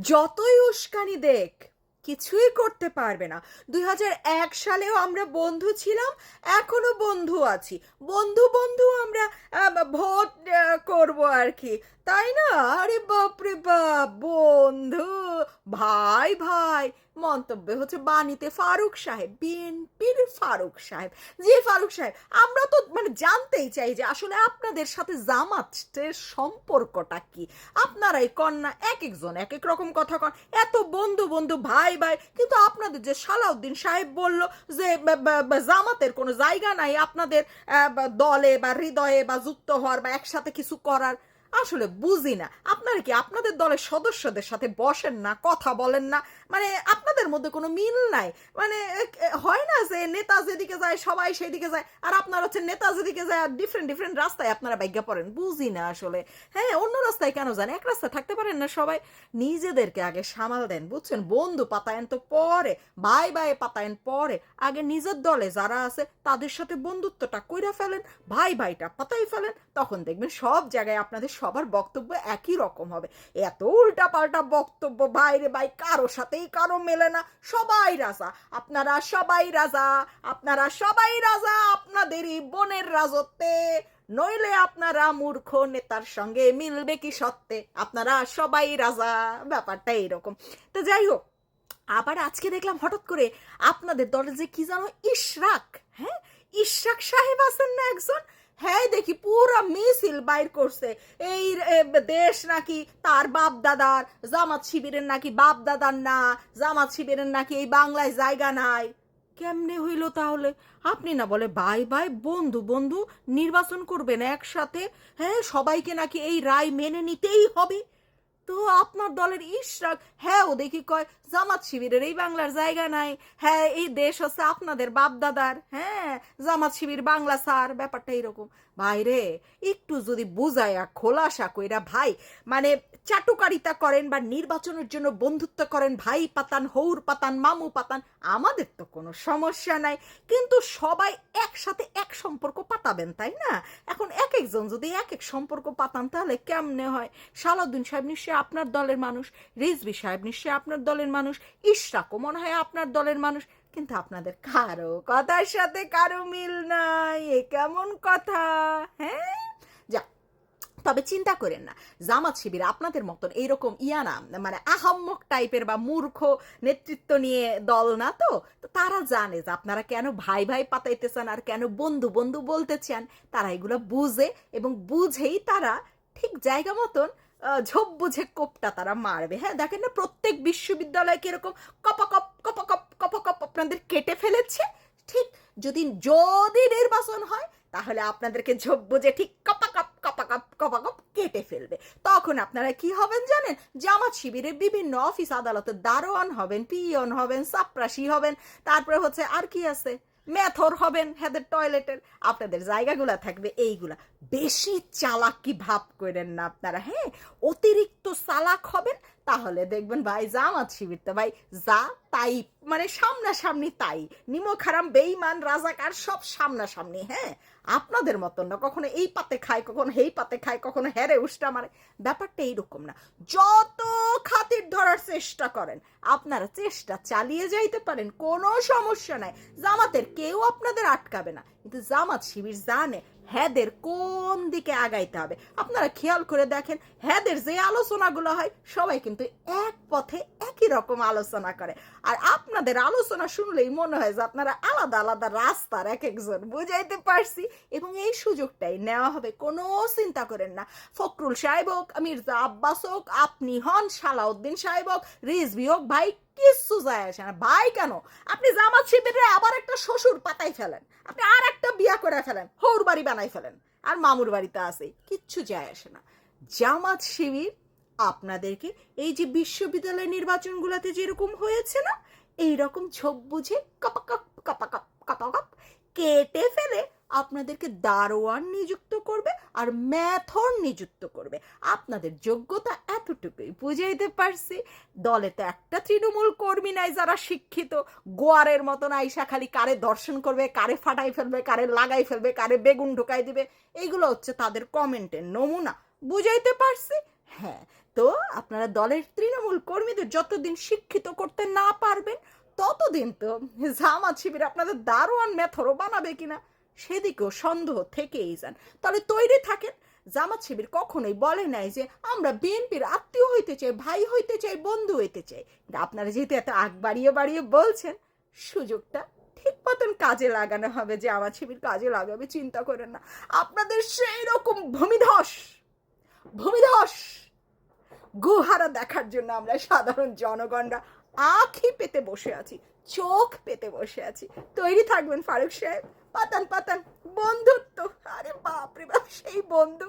যতই উস্কানি দেখ, কিছুই করতে পারবে না। দুই এক সালেও আমরা বন্ধু ছিলাম, এখনও বন্ধু আছি। বন্ধু বন্ধু আমরা ভোট করব আর কি। তাই না? আরে বাপরে বাপ, বন্ধু, ভাই ভাই মন্তব্য হচ্ছে বাণীতে ফারুক সাহেব, বিএনপির ফারুক সাহেব। জি ফারুক সাহেব, আমরা তো মানে জানতেই চাই যে আসলে আপনাদের সাথে জামাতের সম্পর্কটা কি। আপনারাই কন্যা এক একজন এক এক রকম কথা কন, এত বন্ধু বন্ধু, ভাই ভাই, কিন্তু আপনাদের যে সালাউদ্দিন সাহেব বলল যে জামাতের কোনো জায়গা নাই আপনাদের দলে বা হৃদয়ে বা যুক্ত হওয়ার বা একসাথে কিছু করার। আসলে বুঝি না। আপনারা কি আপনাদের দলের সদস্যদের সাথে বসেন না, কথা বলেন না? মানে আপনাদের মধ্যে কোনো মিল নাই? মানে হয় না যে নেতা যেদিকে যায়, সবাই সেদিকে যায়, আর আপনার হচ্ছে নেতা যেদিকে যায়, আর ডিফারেন্ট ডিফারেন্ট রাস্তায় আপনারা বাইজ্ঞা পড়েন। বুঝি না আসলে। হ্যাঁ অন্য রাস্তায় কেন যান? এক রাস্তায় থাকতে পারেন না সবাই। নিজেদেরকে আগে সামাল দেন, বুঝছেন? বন্ধু পাতায়েন তো পরে ভাই ভাই পাতায়েন পরে। আগে নিজের দলে যারা আছে, তাদের সাথে বন্ধুত্বটা কইরা ফেলেন, ভাই ভাইটা পাতাই ফেলেন, তখন দেখবেন সব জায়গায় আপনাদের সবার বক্তব্য একই রকম হবে। এত উল্টা পাল্টা বক্তব্য বাইরে বাই কারও সাথেই কারও মেলে না। সবাই রাজা, আপনারা সবাই রাজা, আপনারা সবাই রাজা, আপনাদেরই বনের রাজত্বে। নইলে আপনারা মূর্খ নেতার সঙ্গে মিলবে কি সত্ত্বে আপনারা সবাই রাজা, ব্যাপারটা এইরকম তো যাই হোক, আবার আজকে দেখলাম হঠাৎ করে আপনাদের দলে যে কি জানো ইশরাক হ্যাঁ? ইশরাক সাহেব আছেন না একজন? হ্যাঁ দেখি পুরো মিছিল বাইর করছে। এই দেশ নাকি তার বাপ দাদার জামাত শিবিরের নাকি বাপ দাদার না, জামাত শিবিরের নাকি এই বাংলায় জায়গা নাই। কেমনে হইল তাহলে? আপনি না বলে ভাই ভাই বন্ধু বন্ধু নির্বাচন করবেন একসাথে হ্যাঁ সবাইকে নাকি এই রায় মেনে নিতেই হবে। তো আপনার দলের ইশরাক হ্যাঁ ও দেখি কয় জামাত শিবিরের এই বাংলার জায়গা নাই। হ্যাঁ এই দেশ হচ্ছে আপনাদের বাপদাদার। হ্যাঁ জামাত শিবির বাংলা স্যার, ব্যাপারটা এরকম। ভাই রে, একটু যদি বুঝায়া, খোলাসা কইরা, ভাই মানে চাটুকারিতা করেন বা নির্বাচনের জন্য বন্ধুত্ব করেন, ভাই পাতান, হৌর পাতান, মামু পাতান, আমাদের তো কোনো সমস্যা নাই। কিন্তু সবাই একসাথে এক সম্পর্ক পাতাবেন, তাই না? এখন এক একজন যদি এক এক সম্পর্ক পাতান, তাহলে কেমনে হয়? সালাউদ্দিন সাহেব নিশ্চয়ই আপনার দলের মানুষ, রিজভি সাহেব নিশ্চয়ই আপনার দলের মানুষ ইশরাকও মনে হয় আপনার দলের মানুষ। কিন্তু আপনাদের কারও কথার সাথে কারও মিল নাই, এ কেমন কথা হ্যাঁ? তবে চিন্তা করেন না, জামাত শিবির আপনাদের মতন এইরকম ইয়ানা মানে আহাম্মক টাইপের বা মূর্খ নেতৃত্ব নিয়ে দল না তো তো তারা জানে যে আপনারা কেন ভাই ভাই পাতাইতে চান আর কেন বন্ধু বন্ধু বলতে চান তারা এগুলো বুঝে এবং বুঝেই তারা ঠিক জায়গা মতন ঝোপ বুঝে কোপটা তারা মারবে। হ্যাঁ দেখেন না, প্রত্যেক বিশ্ববিদ্যালয় কীরকম কপাকপ কপাকপ কপাকপ আপনাদের কেটে ফেলেছে। ঠিক যদি যদি নির্বাচন হয়, তাহলে আপনাদেরকে ঝোপ বুঝে ঠিক কপাকপ কপাকপ কপাকপ কেটে ফেলবে। তখন আপনারা কি হবেন জানেন? জামাত শিবিরের বিভিন্ন অফিস আদালতের দারোয়ান হবেন, পিয়ন হবেন সাপ্রাসি হবেন। তারপরে হচ্ছে আর কি আছে? মেথর হবেন হেদের টয়লেটের। আপনাদের জায়গাগুলা থাকবে এইগুলা। বেশি চালাকি ভাব করেন না আপনারা হ্যাঁ? অতিরিক্ত চালাক হবেন তাহলে দেখবেন ভাই জামাত শিবির তো ভাই, যা তাই মানে সামনাসামনি তাই। নিমক হারাম বেইমান রাজাকার সব সামনাসামনি হ্যাঁ? আপনাদের মতন না, কখনো এই পাতে খায়, কখনো এই পাতে খায়, কখনো হেরে উষ্টা মারে। ব্যাপারটা এইরকম না। যত খাতির ধরার চেষ্টা করেন, আপনারা চেষ্টা চালিয়ে যাইতে পারেন, কোনো সমস্যা নাই। জামাতের কেউ আপনাদের আটকাবে না। কিন্তু জামাত শিবির জানে হ্যাদের কোন দিকে আগাইতে হবে? আপনারা খেয়াল করে দেখেন, হ্যাদের যে আলোচনাগুলো হয়, সবাই কিন্তু এক পথে একই রকম আলোচনা করে। আর আপনাদের আলোচনা শুনলেই মনে হয় যে আপনারা আলাদা আলাদা রাস্তার এক একজন বুঝাইতে পারছি? এবং এই সুযোগটাই নেওয়া হবে, কোনো চিন্তা করেন না। ফখরুল সাহেব হোক মির্জা আব্বাস হোক, আপনি হন সালাউদ্দিন সাহেব হোক, রিজভি হোক, ভাই কিচ্ছু যায় আসে না। ভাই কেন? আপনি জামাত শিবিরে আবার একটা শ্বশুর পাতাই ফেলেন। আপনি আর একটা বিয়া করে ফেলেন, হৌর বাড়ি বানাই ফেলেন। আর মামুর বাড়িতে আছে, কিচ্ছু যায় আসে না। জামাত শিবির আপনাদেরকে এই যে বিশ্ববিদ্যালয় নির্বাচনগুলোতে যেরকম হয়েছে না এই রকম ঝোপ বুঝে কপাকপ কপাকপ কপাকপ কেটে ফেলে আপনাদেরকে দারোয়ান নিযুক্ত করবে আর ম্যাথর নিযুক্ত করবে। আপনাদের যোগ্যতা এতটুকুই বুঝাইতে পারছি। দলে তো একটা তৃণমূল কর্মী নাই যারা শিক্ষিত। গোয়ারের মতন আইসা খালি কারে দর্শন করবে, কারে ফাটাই ফেলবে, কারে লাগাই ফেলবে, কারে বেগুন ঢোকাই দিবে, এইগুলো হচ্ছে তাদের কমেন্টের নমুনা। বুঝাইতে পারছি? হ্যাঁ তো আপনারা দলের তৃণমূল কর্মীদের যতদিন শিক্ষিত করতে না পারবেন, ততদিন তো জামাত শিবির আপনাদের দারোয়ান মেথরও বানাবে কিনা, সেদিকেও সন্দেহ থেকেই যান। তাহলে তৈরি থাকেন জামাত শিবির কখনোই বলে নাই যে আমরা বিএনপির আত্মীয় হইতে চাই, ভাই হইতে চাই, বন্ধু হইতে চাই। আপনারা যেহেতু এত আগ বাড়িয়ে বাড়িয়ে বলছেন, সুযোগটা ঠিক মতন কাজে লাগানো হবে যে আমার শিবির কাজে লাগাবে, চিন্তা করেন না। আপনাদের সেই রকম ভূমিধস ভূমিধস গুহারা দেখার জন্য আমরা সাধারণ জনগণরা আখি পেতে বসে আছি, চোখ পেতে বসে আছি। তৈরি থাকবেন ফারুক সাহেব। পাতান পাতান, বন্ধুত্ব। আরে বাপরে বাপ, সেই বন্ধু।